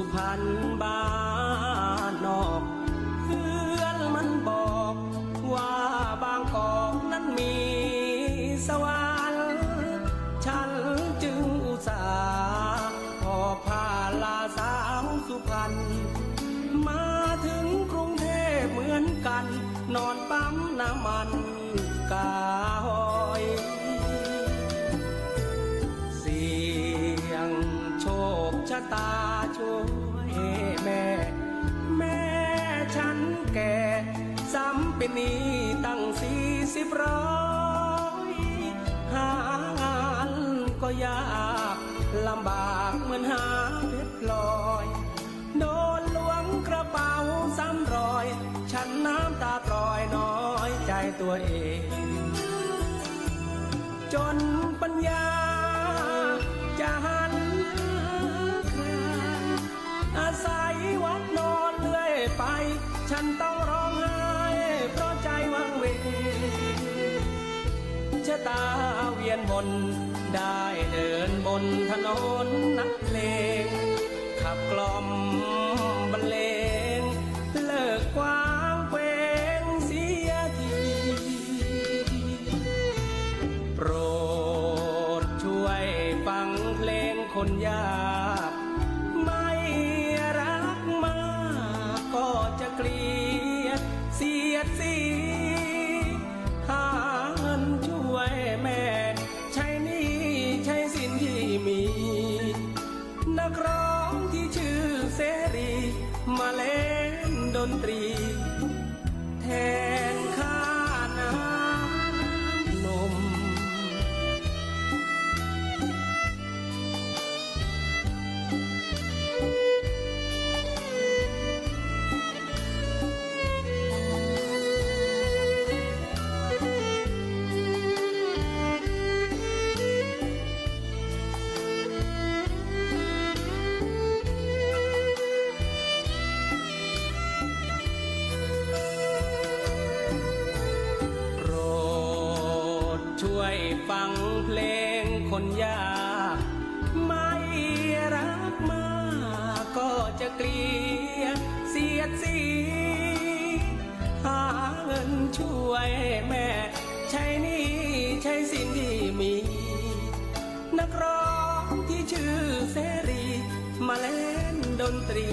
สุพรรณบ้านนอก เพื่อนมันบอกว่าบางกอกนั้นมีสวรรค์ฉันจึงอุตส่าห์พอพาลาสาวสุพรรณมาถึงกรุงเทพเหมือนกัน นอนปั๊มน้ำมันกาหอยเสียงโชคชะตา ซ้ำเป็นหนี้ตั้งสี่สิบร้อยหางานก็ยากลำบากเหมือนหาเพชรพลอย โดนลวงกระเป๋าซ้ำรอย ฉันน้ำตาปล่อยน้อยใจตัวเอง จนปัญญาจะหันหาใครอาศัยวัดนอนเรื่อยไป ฉันต้อง ตาเวียนมน ได้เดินบนถนนนักเลงขับกล่อมบรรเลง เลิกกวางเพลงเสียทีโปรดช่วยฟังเพลงคนยา เสรี มาเล่นดนตรี แทนค่า เพลงคนยากไม่รักมากก็จะเกลียดเสียดสีหาเงินช่วยแม่ใช้นี่ใช้สินที่มี นักร้องที่ชื่อเสรี มาเล่นดนตรี